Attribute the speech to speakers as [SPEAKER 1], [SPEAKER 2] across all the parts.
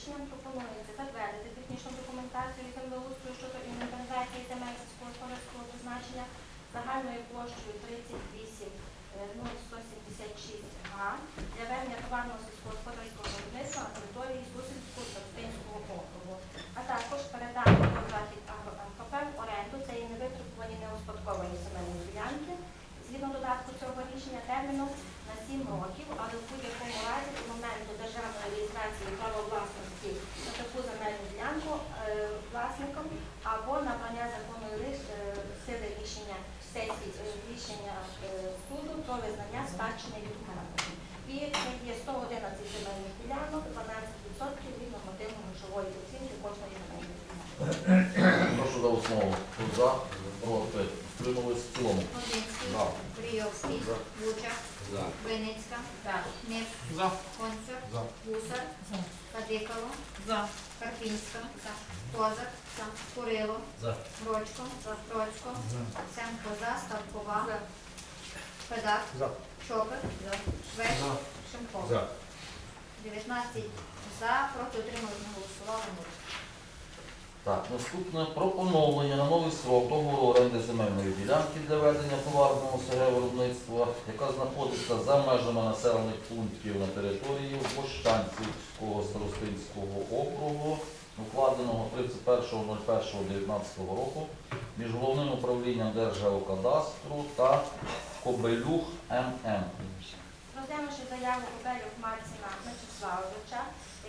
[SPEAKER 1] рішенням пропонується затвердити технічну документацію і землеустрою щодо інвентаризації земель сільськогосподарського призначення загальною площею 38 е, 0176 га для ведення товарного сільськогосподарського виробництва на території Сусідського старостинського округу, а також передати до захід АГРМКП в оренду і невитребувані неуспадковані земельні ділянки. Згідно додатку цього рішення терміном на 7 років, але в будь-якому разі до моменту державної реєстрації права власності на таку земельну ділянку е, власником або набрання законної лиш- е, сили рішення сесії е, рішення е, суду про визнання спадщини від характеру. І це є 111 земельних ділянок, 12% від нормативно-грошової оцінки кожної земельної ділянки.
[SPEAKER 2] Прошу за основу. За? Проти? Утримались в цілому.
[SPEAKER 3] Одинський,
[SPEAKER 2] За.
[SPEAKER 3] Крийовський,
[SPEAKER 2] За.
[SPEAKER 3] Буча,
[SPEAKER 4] За.
[SPEAKER 3] Виницька, Мир,
[SPEAKER 4] За.
[SPEAKER 3] Концер,
[SPEAKER 4] За.
[SPEAKER 3] Гусар, Кадикало,
[SPEAKER 5] За.
[SPEAKER 3] Карпінська, Козак, Курило,
[SPEAKER 4] За.
[SPEAKER 3] Брочко, Троцько, Семко за, Ставкова, Федак,
[SPEAKER 4] За.
[SPEAKER 3] Чопик, Швець,
[SPEAKER 4] За.
[SPEAKER 3] Шимков.
[SPEAKER 4] За.
[SPEAKER 3] 19 за, проти отримали не голосували. нуль.
[SPEAKER 2] Так, наступне про поновлення на новий срок договору оренди земельної ділянки для ведення товарного СГ виробництва, яка знаходиться за межами населених пунктів на території Бощанцівського старостинського округу, укладеного 31.01.19 року між головним управлінням Держгеокадастру та Кобелюх ММ.
[SPEAKER 1] Роздаємо ще заяву Кобелюх Максима Мячеславовича,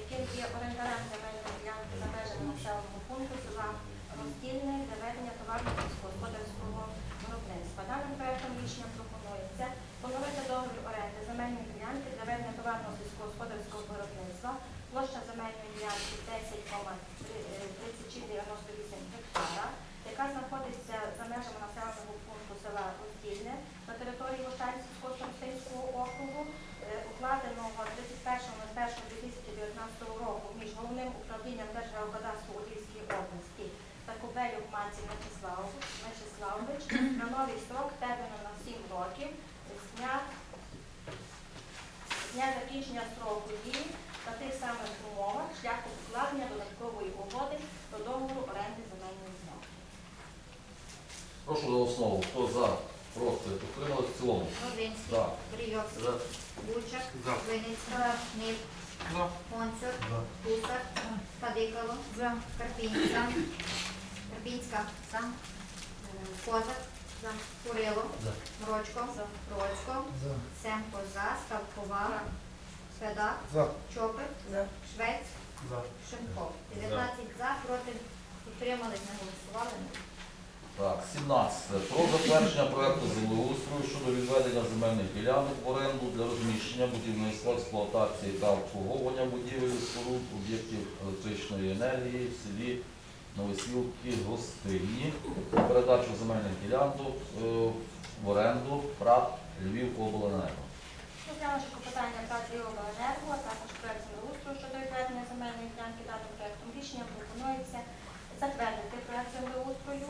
[SPEAKER 1] який є орендарем земельної ділянки за межами населеного пункту села Роздільний, 9 головним управлінням Держгеокадастру у Львівській області та Кобелюк Маці Мячеслав- Мячеславович на новий строк терміну на 7 років з дня, з дня закінчення строку дії на тих самих умовах шляхом укладення додаткової угоди до договору оренди земельної ділянки.
[SPEAKER 2] Прошу за основу. Хто за? Проти? Утримались в цілому.
[SPEAKER 3] Одинський,
[SPEAKER 2] За.
[SPEAKER 3] Крийовський,
[SPEAKER 2] За.
[SPEAKER 3] Буча,
[SPEAKER 4] За.
[SPEAKER 3] Виницька, Мир,
[SPEAKER 4] За.
[SPEAKER 3] Концер,
[SPEAKER 4] За.
[SPEAKER 3] Гусар, Кадикало,
[SPEAKER 5] За.
[SPEAKER 3] Карпінська, Карпінська, Козак, Курило,
[SPEAKER 4] За.
[SPEAKER 3] Брочко, Троцько,
[SPEAKER 4] За.
[SPEAKER 3] Семко. За, Ставкова, Федак,
[SPEAKER 4] За.
[SPEAKER 3] Швець,
[SPEAKER 4] За.
[SPEAKER 3] Шимков. 19 за, проти. Утримались, не голосували.
[SPEAKER 2] Так, 17. Про затвердження проекту землеустрою щодо відведення земельних ділянок в оренду для розміщення будівництва, експлуатації та обслуговування будівель споруд об'єктів електричної енергії в селі Новосілки Гостині. Передачу земельних ділянок е, в оренду ПРАТ Львівобленерго.
[SPEAKER 1] Розглянувши клопотання ПРАТ «Львівобленерго», а також проект землеустрою щодо відведення земельної ділянки даним проектом рішення пропонується затвердити проект землеустрою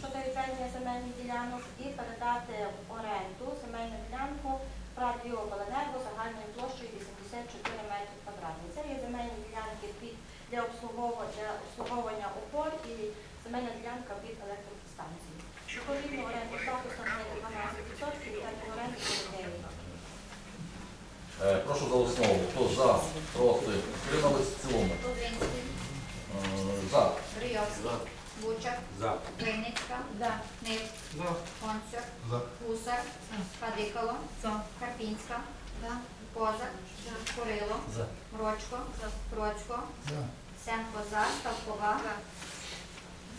[SPEAKER 1] щодо відведення земельних ділянок і передати в оренду земельну ділянку ПРАТ «Львівобленерго» загальною площею 84 метри квадратні. Це є земельні ділянки під для обслуговування, для обслуговування опор і земельна ділянка під електростанцію. Відповідно, оренду плату становить 12% і термін оренди 9 років.
[SPEAKER 2] Е, Прошу за основу. Хто за? Проти? Утримались в цілому. Е, За.
[SPEAKER 3] Крийовський, Буча,
[SPEAKER 4] За.
[SPEAKER 3] Виницька,
[SPEAKER 5] За.
[SPEAKER 3] Мир,
[SPEAKER 4] За.
[SPEAKER 3] Концер,
[SPEAKER 4] За.
[SPEAKER 3] Гусар, Кадикало,
[SPEAKER 5] За.
[SPEAKER 3] Карпінська, Козак, Курило,
[SPEAKER 4] За.
[SPEAKER 3] Брочко, Троцько,
[SPEAKER 4] За.
[SPEAKER 3] Семко за, Ставкова,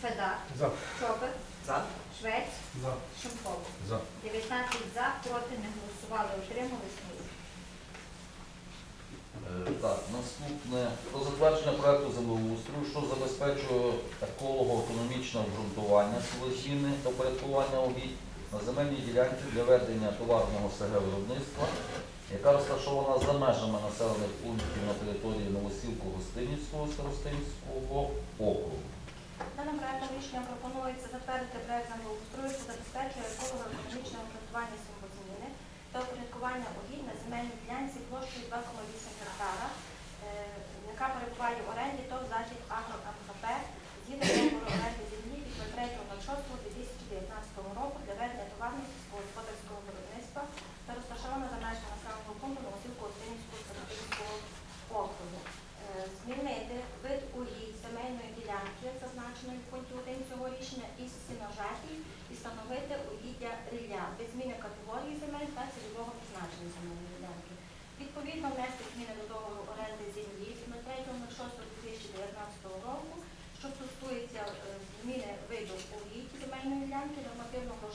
[SPEAKER 3] Федак,
[SPEAKER 4] За.
[SPEAKER 3] Чопик,
[SPEAKER 4] За.
[SPEAKER 3] Швець,
[SPEAKER 4] За.
[SPEAKER 3] Шимков.
[SPEAKER 4] За.
[SPEAKER 3] 19 за, проти не голосували, утримались.
[SPEAKER 2] Е, Так, наступне про затвердження проекту землеустрою, що забезпечує еколого-економічне обґрунтування сілозміни та порядкування угідь на земельній ділянці для ведення товарного СГ виробництва, яка розташована за межами населених пунктів на території Новосілку Гостинівського старостинського округу.
[SPEAKER 1] Даним проектом рішення пропонується затвердити проект землеустрою, що забезпечує еколого-економічне обґрунтування та упорядкування угідь на земельній ділянці площею 2,8 гектара, е, яка перебуває в оренді ТОВ «Захід Агро МКП» згідно договору оренди землі від 23.06.2019 року для ведення товарного сільськогосподарського виробництва та розташована за межами населеного пункту Новосілку Остинівського Старопільського округу. Е, Змінити вид угідь земельної ділянки, зазначеної в пункті 1 цього рішення, із сіножаті і встановити угіддя рілля без зміни категорії земель та цільового призначення земельної ділянки. Відповідно, внести зміни до договору оренди землі з 3.06.2019 року, що стосується е, зміни виду угідь земельної ділянки,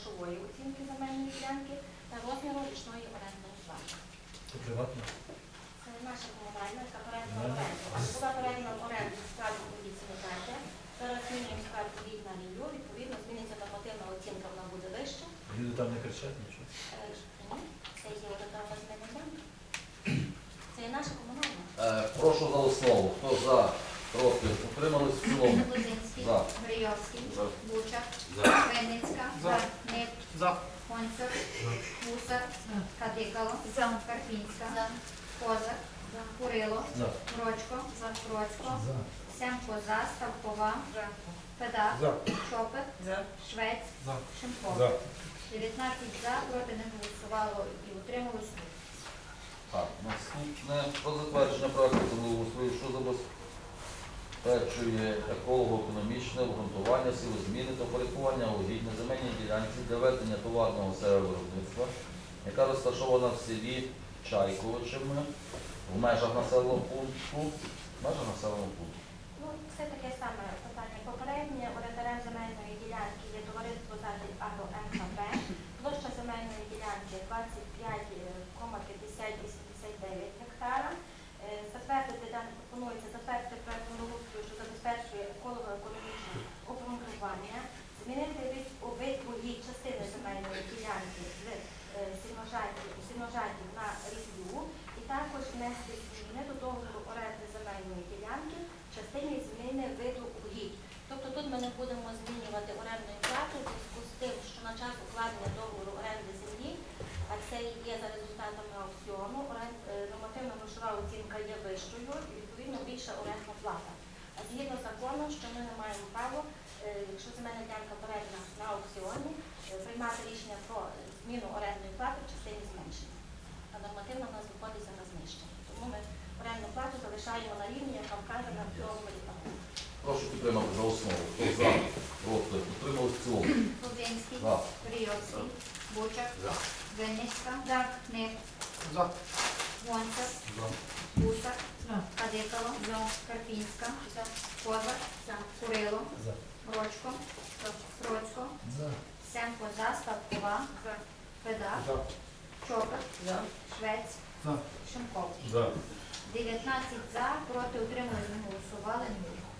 [SPEAKER 1] нормативно-грошової оцінки земельної ділянки та розміру річної орендної плати.
[SPEAKER 4] Це приватно?
[SPEAKER 1] Це наша комунальна, яка передана в оренду. Була передана в оренду склад угідь сінократія. Зараз змінюємо склад на ріллю, відповідно, зміниться нормативна оцінка, вона буде вища.
[SPEAKER 4] Люди там не кричать нічого.
[SPEAKER 1] Е, ні, Це є одна зміна банк. Це є наша комунальна.
[SPEAKER 2] Е, прошу за основу. Хто за? Проти? Утримались в цілому?
[SPEAKER 3] Лозинський,
[SPEAKER 2] За. За.
[SPEAKER 3] Винницька,
[SPEAKER 4] За. За.
[SPEAKER 3] Концев, Гусар, Кадикало, Карпінська, Козак, Курило,
[SPEAKER 4] За.
[SPEAKER 3] Грочко, Грочко, Семко за, Ставкова, Педак,
[SPEAKER 4] За.
[SPEAKER 3] Чопик, Швець,
[SPEAKER 4] За.
[SPEAKER 3] Шимков.
[SPEAKER 4] За.
[SPEAKER 3] 19 за, проти не голосувало і утрималось.
[SPEAKER 2] Так, наступне про затвердження землеустрою, що забезпечує еколого-економічне обґрунтування сілозміни та порядкування угідь на земельній ділянці для ведення товарного сервиробництва, яка розташована в селі Чайковичами в межах населеного пункту. Межах населеного пункту.
[SPEAKER 1] Ну, це таке саме питання попереднє. Орендарем земельної ділянки є товариство «Захід Агро МКП». Площа земельної ділянки 25,5089 гектара. Е, Затвердити дан- пропонується затвердити проект благоустрою, що забезпечує еколого-економічне обґрунтування, змінити від вид угідь частини земельної ділянки з е, сіножатів сіножатів на рівлю і також внести зміни до договору оренди земельної ділянки в частині зміни виду угідь. Тобто тут ми не будемо змінювати орендну плату в зв'язку з тим, що на час укладення договору оренди землі, а це є за результатами аукціону, е, нормативна грошова оцінка є вищою і відповідно більша орендна плата. А згідно закону, що ми не маємо права, е, якщо земельна ділянка передана на аукціоні, е, приймати рішення про зміну орендної плати в частині зменшення. А нормативно в нас виходиться на знищення. Тому ми орендну плату залишаємо на рівні, яка вказана в цьому.
[SPEAKER 2] Прошу підтримати за основу. Хто за? Проти? Утримались в цілому?
[SPEAKER 3] Лозинський,
[SPEAKER 2] За.
[SPEAKER 3] Грийовський, Бучак, Винницька, Ник,
[SPEAKER 4] За.
[SPEAKER 3] Гонцев,
[SPEAKER 4] За.
[SPEAKER 3] Гусар, Кадикало, Карпінська, Козак, Курило,
[SPEAKER 4] За.
[SPEAKER 3] Грочко, Гроцько,
[SPEAKER 4] За.
[SPEAKER 3] Семко за, Ставкова, Педак,
[SPEAKER 4] За.
[SPEAKER 3] Чопик, Швець,
[SPEAKER 4] За.
[SPEAKER 3] Шимков.
[SPEAKER 4] За.
[SPEAKER 3] 19 за, проти утримались, не голосували.
[SPEAKER 2] Про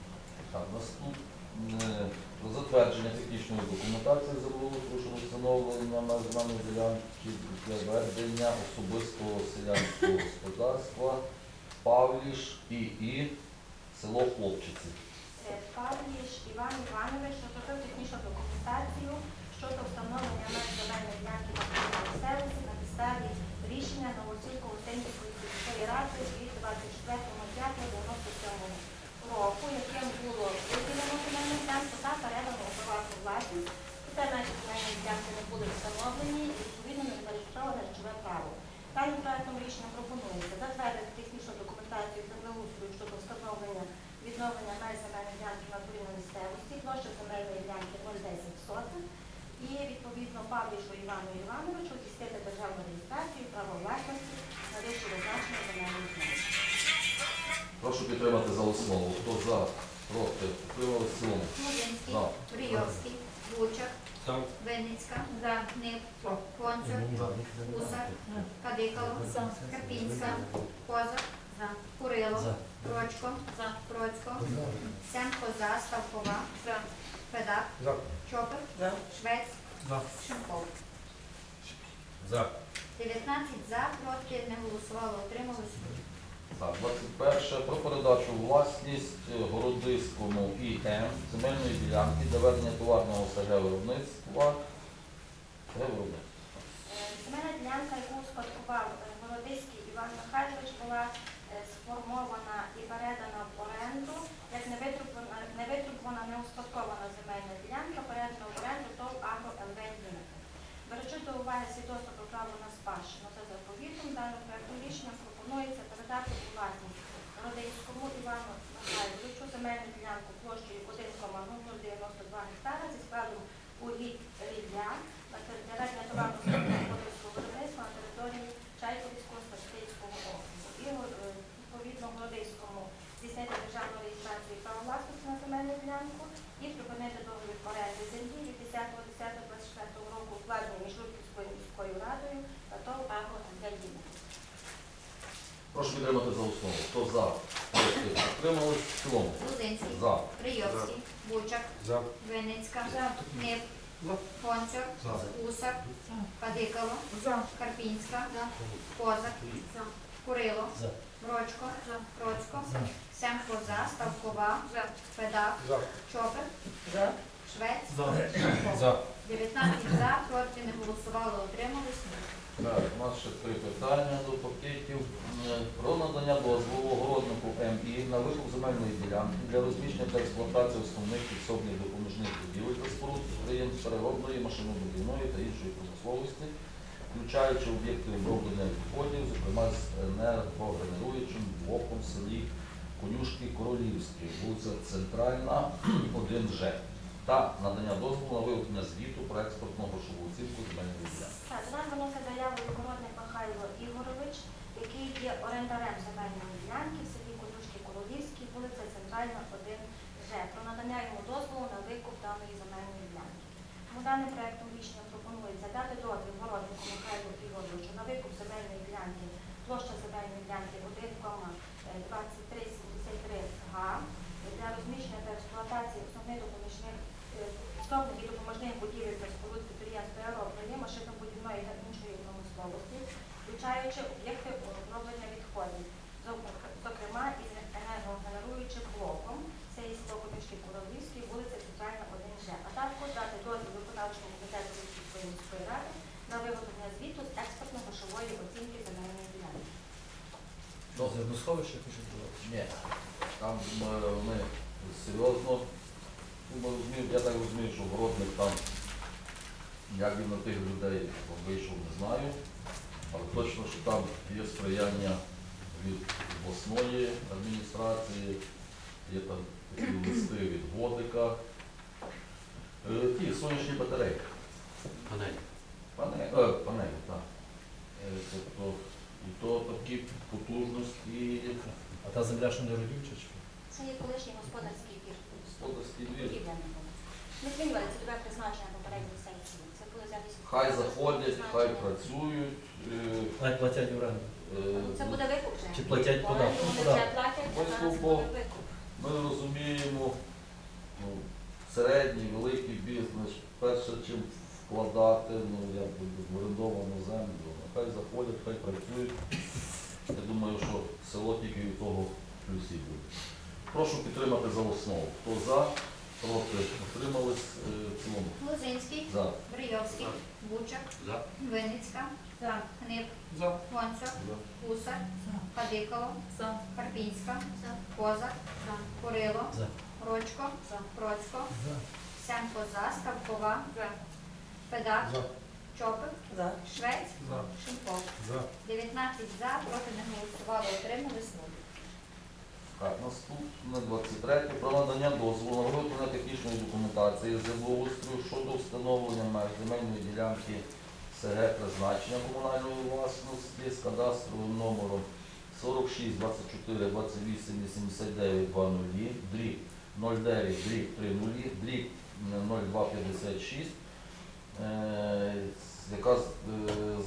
[SPEAKER 2] затвердження технічної документації землеустрою щодо встановлення меж земельної ділянки для ведення особистого селянського господарства Павліш і і село Хлопчиці.
[SPEAKER 1] Е, Павліш Іван Іванович розробив технічну документацію щодо встановлення меж земельної ділянки на місцевості на підставі рішення Новосілкової Тенівської сільської ради від 24.05.97 року, яким земельну ділянку та передано приватну власність. Це наші земельні ділянки не були встановлені і відповідно не зареєстроване речове право. Даним проектом рішення пропонується затвердити технічну документацію землеустрою щодо встановлення відновлення меж земельної ділянки на турі місцевості, площа земельної ділянки 010 сотих і відповідно Павлішу Івану Івановичу здійснити державну реєстрацію право власності на вище визначення земельної ділянки.
[SPEAKER 2] Прошу підтримати за основу. Хто за? Проти? Утримались в цілому?
[SPEAKER 3] Лозинський,
[SPEAKER 2] За.
[SPEAKER 3] Грийовський, Бучак,
[SPEAKER 4] За.
[SPEAKER 3] Винницька, Ник, Концев, Гусар, Кадикало, Карпінська, Козак, Курило, Грочко, Гроцько, Семко за, Ставкова, Педак,
[SPEAKER 4] За.
[SPEAKER 3] Чопик, Швець,
[SPEAKER 4] За.
[SPEAKER 3] Шимков.
[SPEAKER 4] За.
[SPEAKER 3] 19 за, проти не голосувало, утрималось.
[SPEAKER 2] Так, 21. Про передачу у власність е, Городиському ІМ земельної ділянки доведення товарного СГ виробництва.
[SPEAKER 1] Е, земельна ділянка, яку спадкував е, Городиський Іван Михайлович, була сформована і передана в оренду, як невитрублена, не успадкована земельна ділянка, передана в оренду то або ЛВ Беручи до уваги свідоцтво про право на спадщину Це заповітом, даного проєкту рішення пропонується передати у власність Родинському Івану Михайловичу земельну ділянку площею 1,092 гектара зі складом угідь
[SPEAKER 2] Прошу підтримати за основу. Хто за? Проти? В цілому.
[SPEAKER 3] Лозинський,
[SPEAKER 2] За.
[SPEAKER 3] Прийовський, Бучак,
[SPEAKER 4] За.
[SPEAKER 3] Винницька,
[SPEAKER 1] За.
[SPEAKER 3] Книп,
[SPEAKER 4] За.
[SPEAKER 3] Гончар,
[SPEAKER 4] За.
[SPEAKER 3] Гусак, Кадикало, Карпінська, Козак, Курило,
[SPEAKER 4] За.
[SPEAKER 3] Брочко, Роцько,
[SPEAKER 4] За.
[SPEAKER 3] Семко за, Ставкова, Федак,
[SPEAKER 4] За.
[SPEAKER 3] Чопер, Швець,
[SPEAKER 4] За. За.
[SPEAKER 3] 19 за, проти не голосували, утримались.
[SPEAKER 2] Так, у нас ще три питання до пакетів. Е, Про надання дозволу огороднику МІ на викуп земельної ділянки для розміщення та експлуатації основних підсобних допоміжних будівель та споруд підприємств переробної, машинобудівної та іншої промисловості, включаючи об'єкти оброблення відходів, зокрема з енергогенеруючим блоком в селі Конюшки Королівські, вулиця Центральна, 1Ж, та надання дозволу на виготовлення звіту про експортно-грошову оцінку земельної ділянки.
[SPEAKER 1] Нас виносить заяву Ігородник Михайло Ігорович, який є орендарем земельної ділянки в селі Кодушки Королівській, вулиця Центральна, 1Ж, про надання йому дозволу на викуп даної земельної ділянки. Тому даним проектом рішення пропонується дати дозвіл Городнику Михайлу Ігоровичу на викуп земельної ділянки, площа земельної ділянки 1,2373 га для розміщення та експлуатації основних допоміжних е, підсобних і допоможних будівель та споруд підприємств перероблення, машинобудівної та іншої промисловості, включаючи об'єкти оброблення відходів, зок- зокрема із енергогенеруючим блоком, це є село Комішки Куровлівський, вулиця Центральна 1Ж, а також дати дозвіл виконавчому комітету Львівської міської ради на виготовлення звіту з експортно-грошової оцінки земельної ділянки.
[SPEAKER 4] До зерносховища пишуть було.
[SPEAKER 2] Ні, там е, вони серйозно, ну, ми розуміємо, я так розумію, що городник там, як він на тих людей вийшов, не знаю, але точно, що там є сприяння від обласної адміністрації, є там такі листи. Е, Ті сонячні батареї.
[SPEAKER 5] Панель.
[SPEAKER 2] Пане, е, панелі, так. Е, Тобто, і то такі потужності,
[SPEAKER 4] А та земля що не родюча чи?
[SPEAKER 1] Це є колишній господарський двір.
[SPEAKER 2] господарський двір.
[SPEAKER 1] Ми змінювали цільове призначення попередньої сесії. Це були взяти
[SPEAKER 2] Хай заходять, хай працюють. е,
[SPEAKER 4] Хай платять оренду.
[SPEAKER 2] е,
[SPEAKER 1] Це буде викуп вже.
[SPEAKER 4] Чи платять
[SPEAKER 1] Оренду
[SPEAKER 4] податки?
[SPEAKER 1] Вони вже платять, а зараз
[SPEAKER 2] бо-
[SPEAKER 1] буде викуп.
[SPEAKER 2] Ми розуміємо, ну, середній, великий бізнес, перше, чим вкладати, ну, як би, в орендовану землю, хай заходять, хай працюють. Я думаю, що село тільки від того плюсі буде. Прошу підтримати за основу. Хто за, проти, утримались е, в цілому.
[SPEAKER 3] Лозинський,
[SPEAKER 2] За.
[SPEAKER 3] Брийовський, Бучак,
[SPEAKER 5] За.
[SPEAKER 3] Винницька, Книп,
[SPEAKER 4] За.
[SPEAKER 3] Гончар, Гусак, Кадикало, Карпінська, Козак, Курило,
[SPEAKER 4] За.
[SPEAKER 3] Рочко, Процько,
[SPEAKER 4] За.
[SPEAKER 3] Семко за, Ставкова, Федак,
[SPEAKER 4] За.
[SPEAKER 3] Чопик, Швець,
[SPEAKER 4] За.
[SPEAKER 3] Шумко.
[SPEAKER 4] За.
[SPEAKER 3] 19 за, проти не голосували, утримались нуль.
[SPEAKER 2] Так, наступне 23. Про надання дозволу на виготовлення технічної документації землеустрою щодо встановлення меж земельної ділянки СГ призначення комунальної власності з кадастровим номером 46 24 28 89 20 дріб 09 дріб 30 дріб 0256, е, яка е,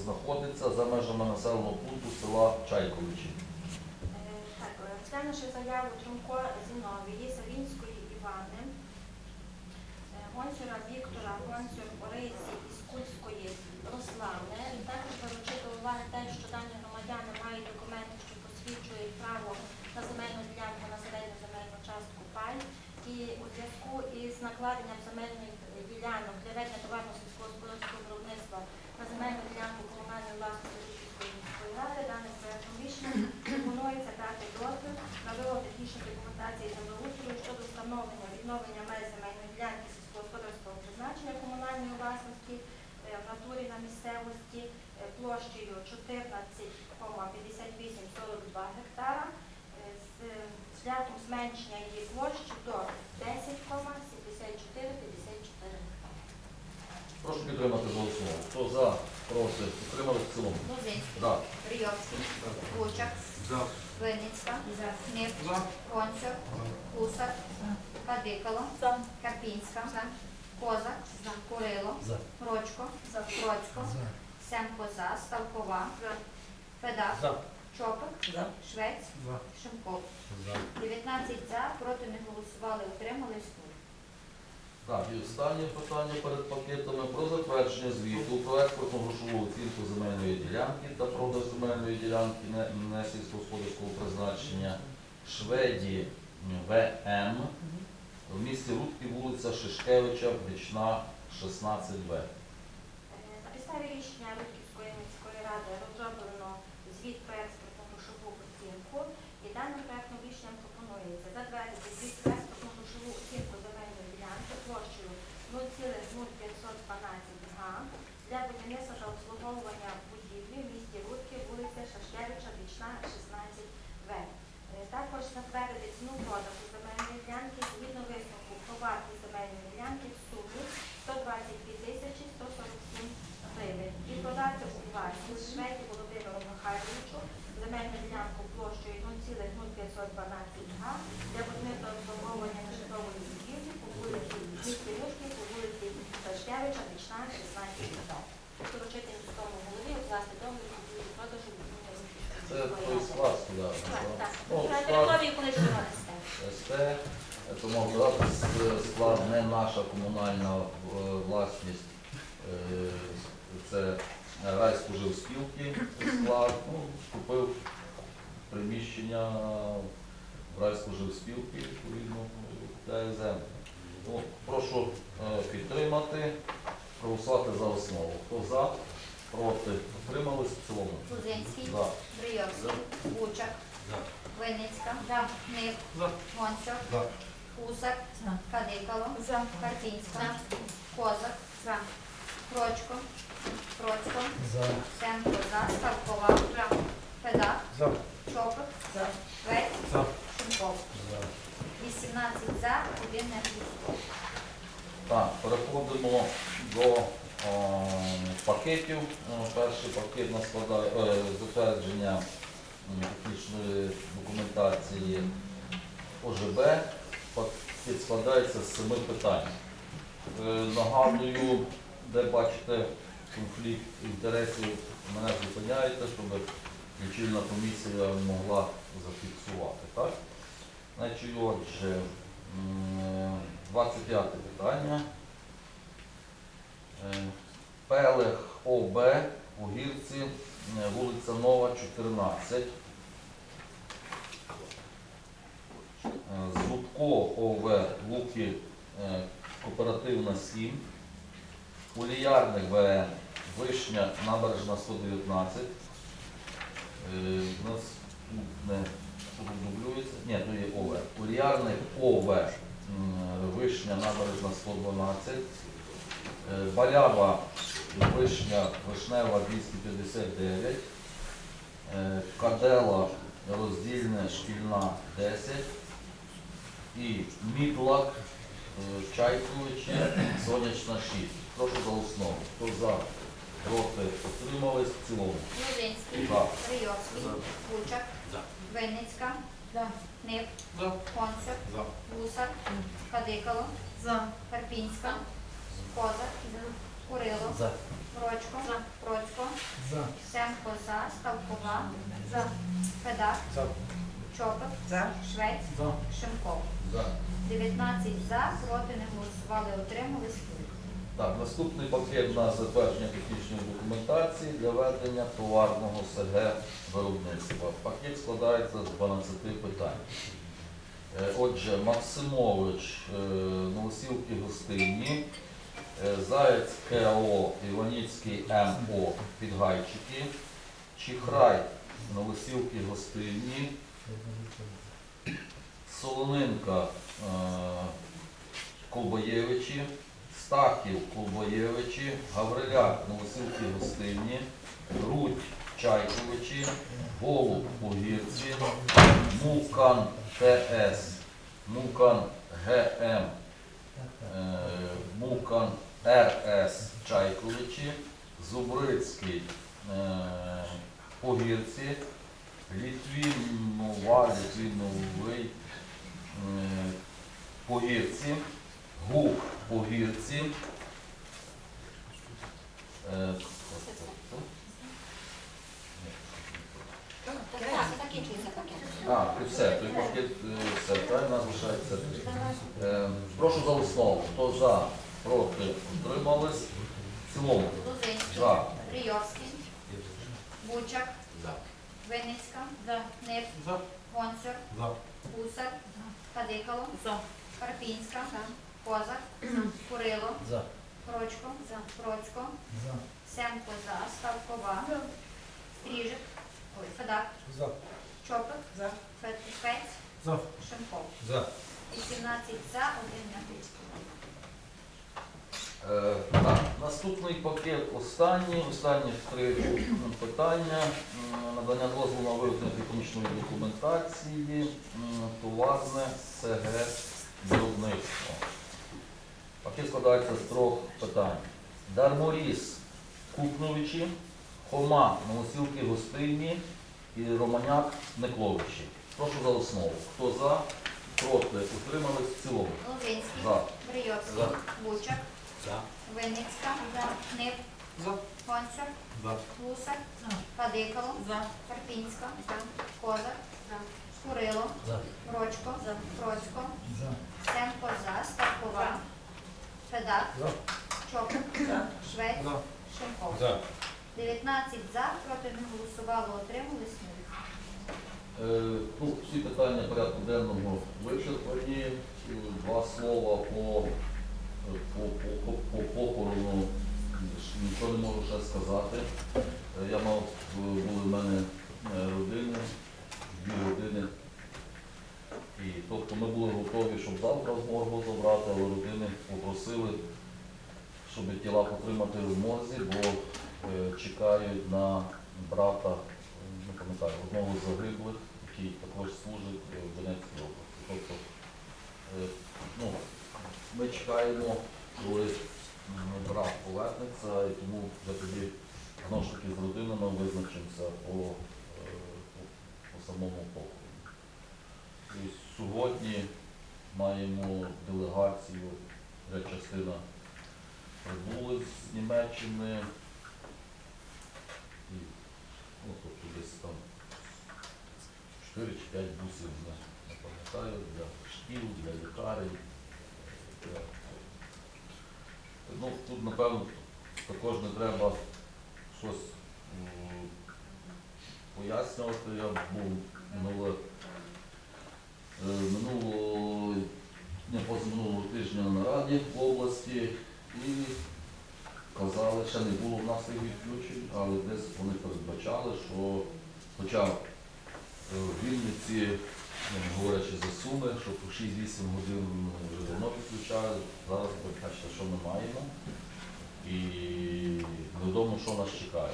[SPEAKER 2] знаходиться за межами населеного пункту села Чайковичі.
[SPEAKER 1] Е, Так, е, розглянувши заяву Трумко Зіновії, Савінської Івани, е, Гонцюра Віктора, Гонцюр Орисі і Скульської Руслани, і також виручити уваги те, що дані громадяни мають документи, що посвідчують право на земельну ділянку на середню земельну частку пай. І у зв'язку із накладенням земельних е, ділянок для ведення товарно-сільськогосподарського виробництва на земельну ділянку комунальної власності Луцької міської ради даним проектом рішення пропонується дати дозвіл на вилов технічної документації землеустрою щодо встановлення відновлення меж земельної ділянки сільськогосподарського призначення комунальної власності е, в натурі на місцевості е, площею 14,5842 гектара. Е, з е, шляхом зменшення її площі до 10,7454 гектари.
[SPEAKER 2] Прошу підтримати основу. Хто за, проти, підтримали в цілому.
[SPEAKER 3] Лозинський,
[SPEAKER 2] За.
[SPEAKER 3] Рийовський, Бучак, Винницька, Книп, Концев, Гусар, Кадикало, Карпінська, Козак, Курило,
[SPEAKER 4] За.
[SPEAKER 3] Рочко, Бродсько, Семко за, Ставкова, Федак,
[SPEAKER 4] За.
[SPEAKER 3] Чопик, Швець, Шимков.
[SPEAKER 4] За.
[SPEAKER 3] 19 за, проти не голосували, утримались нуль.
[SPEAKER 2] Так, і останнє питання перед пакетами про затвердження звіту про експортну грошову оцінку земельної ділянки та продаж земельної ділянки не, не сільськогосподарського призначення Шведі ВМ в місті Рудки, вулиця Шишкевича, Бічна, 16Б.
[SPEAKER 1] Е, На підставі рішення Рудківської міської ради розроблено звіт про експортну грошову оцінку і даним проектним рішенням пропонується затвердити звіт про експортну грошову оцінку земельної ділянки площею 0,0512 га для будівництва та обслуговування будівлі в місті Рудки, вулиця Шашкевича, Бічна, 16В. Також затвердити ціну продажу земельної ділянки згідно висновку про вартість земельної ділянки в сумі 122 тисячі 147 гривень і продати у власність Шведі Володимиру Михайловичу земельну ділянку площею 0,0512 га для будівництва обслуговування житлової будівлі по вулиці Рушки, по вулиці Сашкевича, Бічна, 16 га. Доручити міському голові укласти договір
[SPEAKER 2] Це той склад
[SPEAKER 1] на території колишнього СТ.
[SPEAKER 2] С- склад не наша комунальна е, власність, е, це райспоживспілки склад, ну, купив приміщення в райспоживспілки, відповідно, купляє землю. Ну, прошу е, підтримати, проголосувати за основу. Хто за, проти, утримались в цілому.
[SPEAKER 3] Лозинський,
[SPEAKER 2] За.
[SPEAKER 3] Брийовський, Бучак, Винницька, Книп, Гончар, Гусак, Кадикало, Карпінська, Козак, Крочко, Процько,
[SPEAKER 4] За.
[SPEAKER 3] Семко. За, Ставкова, Федак,
[SPEAKER 4] За.
[SPEAKER 3] Чопик, Швець,
[SPEAKER 4] За.
[SPEAKER 3] Шимков.
[SPEAKER 4] За.
[SPEAKER 3] 18 за, один не голосував.
[SPEAKER 2] Так, переходимо до пакетів. Е, Перший пакет на складає е, затвердження технічної документації ОЖБ. Пакет складається з семи питань. Е, Нагадую, де бачите конфлікт інтересів, мене зупиняєте, щоб лічильна комісія могла зафіксувати. Так? Значить, отже, 25 питання. Е, Пелех ОБ у Гірці, е, вулиця Нова, 14. Е, Зубко ОВ Луки, кооперативна 7. Куліярник ВН, Вишня, набережна 119. Е, У нас тут не дублюється. Ні, то є ОВ. Куліярник ОВ, Вишня, набережна 112. Е, Балява, Вишня, Вишнева 259. Е, Кадела, роздільне, шкільна 10. І Мідлак, е, Чайковичі, Сонячна 6. Прошу за основу. Хто за, проти, утримались в цілому.
[SPEAKER 3] Лозинський,
[SPEAKER 2] За.
[SPEAKER 3] Рийовський, Бучак, Винницька, Книп, Концер, Гусак, Кадикало, Карпінська, Козак, Курило,
[SPEAKER 4] За.
[SPEAKER 3] Рочко, Процько,
[SPEAKER 4] За.
[SPEAKER 3] Семко за, Ставкова, Федак,
[SPEAKER 4] За.
[SPEAKER 3] Чопик, Швець,
[SPEAKER 4] За.
[SPEAKER 3] Шимков.
[SPEAKER 2] За.
[SPEAKER 3] 19 за, проти не голосували, утримались.
[SPEAKER 2] Так, наступний пакет на затвердження технічної документації для ведення товарного СГ виробництва. Пакет складається з 12 питань. Е, Отже, Максимович, е, Новосілки гостинні, Заєць КО, Іваніцький МО, Підгайчики, Чихрай, Новосілки гостинні, Солонинка, е, Колбоєвичі, Стахів, Колбоєвичі, Гавриляк, Новосілки гостинні, Рудь, Чайковичі, Голуб Погірці, Мукан ТС, Мукан ГМ, е, Мукан РС Чайковичі, Зубрицький е, Погірці, Літвінова, Літвіновий е, Погірці, Гук Погірці. Е. А, і все, той пакет все, правильно залишається Прошу за основу. Хто за, проти, утримались. В цілому. За.
[SPEAKER 3] Рийовський, Бучак, Винницька, Нип, Гонцюр, Гусар, Кадикало, Карпінська, Козак, Курило,
[SPEAKER 4] За.
[SPEAKER 3] Крочко, Процько, Семко за, Ставкова, Стріжик, ой, Федак, Чопик, Фець, Шимков.
[SPEAKER 4] За.
[SPEAKER 3] 18 за, 1 не
[SPEAKER 2] Е, Так, наступний пакет останній, останні три питання. Надання дозволу на виготовлення технічної документації, товарне СГ виробництво. Пакет складається з трьох питань. Дарморіз Купновичі, Хома Новосілки Гостинні і Романяк Некловичі. Прошу за основу. Хто за, проти, утримались в цілому.
[SPEAKER 3] Лозинський,
[SPEAKER 2] За.
[SPEAKER 3] Брийовський,
[SPEAKER 2] За.
[SPEAKER 3] Бучак, Винницька, Нип, Гонцюр, Гусар, Кадикало, Карпінська, Козак, Курило,
[SPEAKER 4] За.
[SPEAKER 3] Брочко, Процько, Семко. За, Ставкова, Федак, Чопик, Швець, Шимков. 19 за, проти не голосувало, отримались нуль.
[SPEAKER 2] Е, Ну, всі питання порядку денного вичерпані. Е, Два слова по, по, по, по, по похорону. Нічого не можу ще сказати. Е, Я мав, е, були в мене е, родини, дві родини. І тобто ми були готові, щоб завтра з моргу забрати, але родини попросили, щоб тіла потримати в морзі, бо е, чекають на брата, не пам'ятаю, одного з загиблих, який також служить в Донецькій області. Тобто, е, ну, ми чекаємо, коли м, брат повернеться, і тому вже тоді знову ж таки з родинами визначимося по, е, по, по самому похорону. І сьогодні маємо делегацію, вже частина прибули з Німеччини. І, ну, тобто десь там 4 чи 5 бусів, не пам'ятаю, для шкіл, для лікарень. Ну, тут, напевно, також не треба щось пояснювати. Я був минуле, е, минулого, не позаминулого тижня на раді в області і казали, ще не було в нас їх відключень, але десь вони передбачали, що хоча е, в Вінниці, говорячи за суми, що по 6-8 годин вже давно відключають, зараз бачите, що ми маємо. І невідомо, що нас чекає.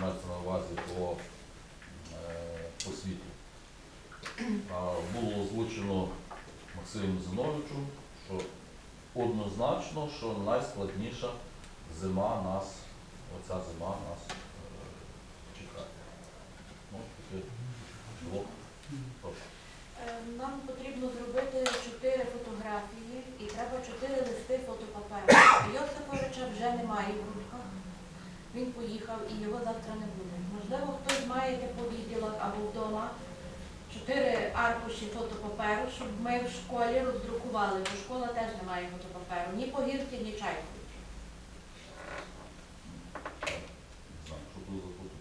[SPEAKER 2] Мається на увазі по, е, по світу. Було озвучено Максимом Зиновичем, що однозначно, що найскладніша зима нас, оця зима нас е, чекає. Ну, таке було.
[SPEAKER 5] Е, Нам потрібно зробити чотири фотографії і треба чотири листи фотопаперу. Йосиповича вже немає в руках. Він поїхав і його завтра не буде. Можливо, хтось має по відділах або вдома чотири аркуші фотопаперу, щоб ми в школі роздрукували, бо школа теж не має фотопаперу. Ні по гірці, ні
[SPEAKER 2] фото.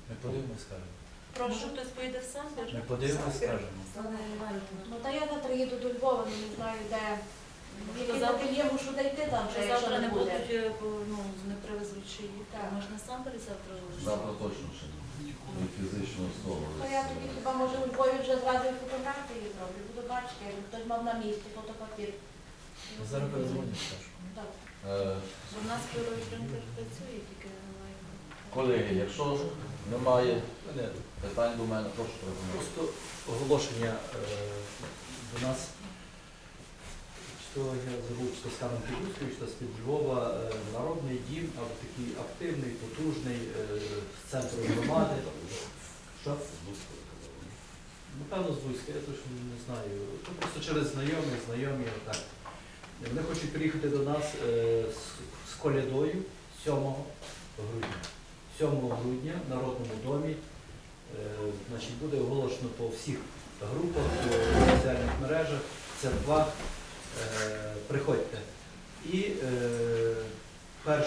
[SPEAKER 4] Ми подивимось, скажемо.
[SPEAKER 1] Прошу, хтось поїде в сам?
[SPEAKER 4] Ми подивимось, скажемо.
[SPEAKER 5] Ну та я завтра їду до Львова, ну, не знаю, де. В
[SPEAKER 1] завтра-
[SPEAKER 5] який я мушу дойти завтра,
[SPEAKER 1] Вже
[SPEAKER 5] якщо
[SPEAKER 1] завтра
[SPEAKER 5] не буде.
[SPEAKER 1] будуть, е, бо, ну, не привезуть чи їх.
[SPEAKER 5] Так.
[SPEAKER 1] Можна сам завтра
[SPEAKER 2] Завтра точно ще не. І фізично особа.
[SPEAKER 5] То я тоді хіба може у Львові вже зразу і фотографії зроблю. Буду бачити, якби хтось мав на місці фотопапір.
[SPEAKER 4] Зараз перезвонимо, скажемо.
[SPEAKER 5] Так.
[SPEAKER 2] Е,
[SPEAKER 1] Бо в нас білий принтер працює, тільки.
[SPEAKER 2] Колеги, якщо немає питань до мене, прошу припинити.
[SPEAKER 4] просто оголошення е, до нас. Що я що з Кам'янки-Бузької, що з-під Львова, е, народний дім, а такий активний, потужний, е, з центру громади. Що? Напевно, з Бузька, я точно не знаю. Ну, просто через знайомих, знайомі, так. Вони хочуть приїхати до нас е, з колядою 7 грудня. 7 грудня в Народному домі. Е, значить, буде оголошено по всіх групах, по соціальних мережах, церквах. Е, приходьте. І е, 1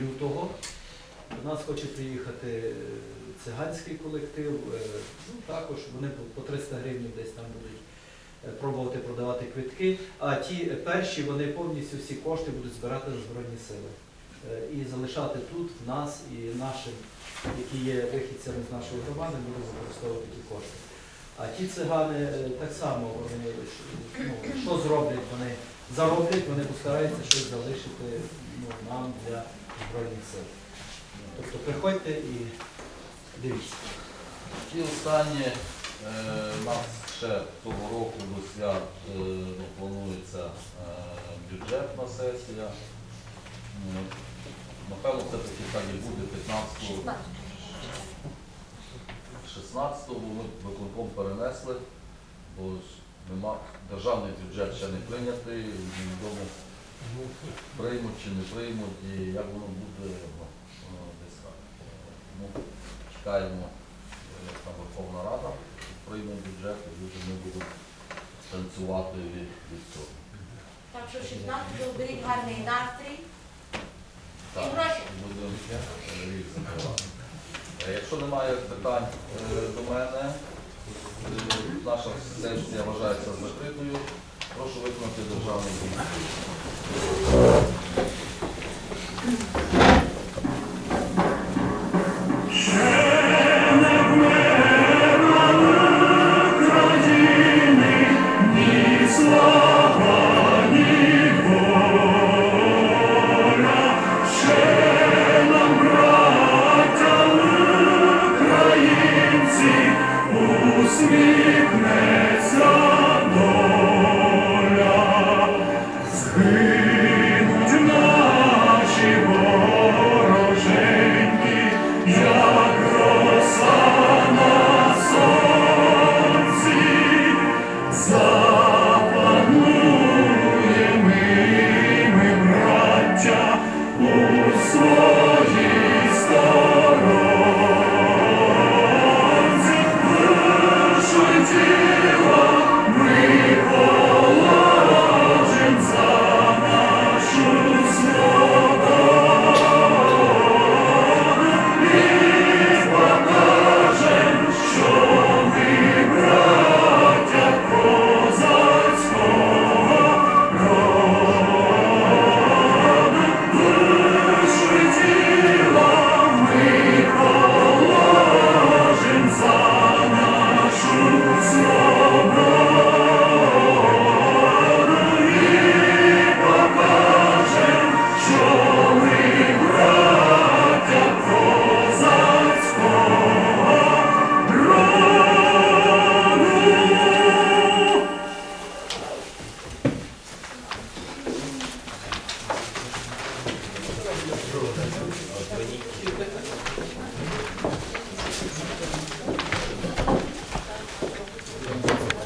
[SPEAKER 4] лютого до нас хоче приїхати е, циганський колектив. Е, ну, також вони по по 300 гривень десь там будуть е, пробувати продавати квитки. А ті е, перші вони повністю всі кошти будуть збирати на Збройні Сили. І залишати тут, нас і нашим, які є вихідцями з нашої громади, будуть використовувати ті кошти. А ті цигани е, так само вони ну, що зроблять, вони зароблять, вони постараються щось залишити ну, нам для Збройних сил. Тобто приходьте і дивіться.
[SPEAKER 2] І останнє, е, нас ще того року до свят е, ну, планується е, бюджетна сесія. Напевно, так і буде 15 16-го, ми виконком перенесли, бо нема, державний бюджет ще не прийнятий, невідомо приймуть чи не приймуть, і як воно буде, десь так. Тому чекаємо, е, як там Верховна Рада прийме бюджет, і люди ми будемо танцювати від цього.
[SPEAKER 5] Так що 16-го беріть гарний настрій.
[SPEAKER 2] Так,
[SPEAKER 5] гроші.
[SPEAKER 2] Е, якщо немає питань е, до мене, е, наша сесія вважається закритою. Прошу виконати державний бюджет.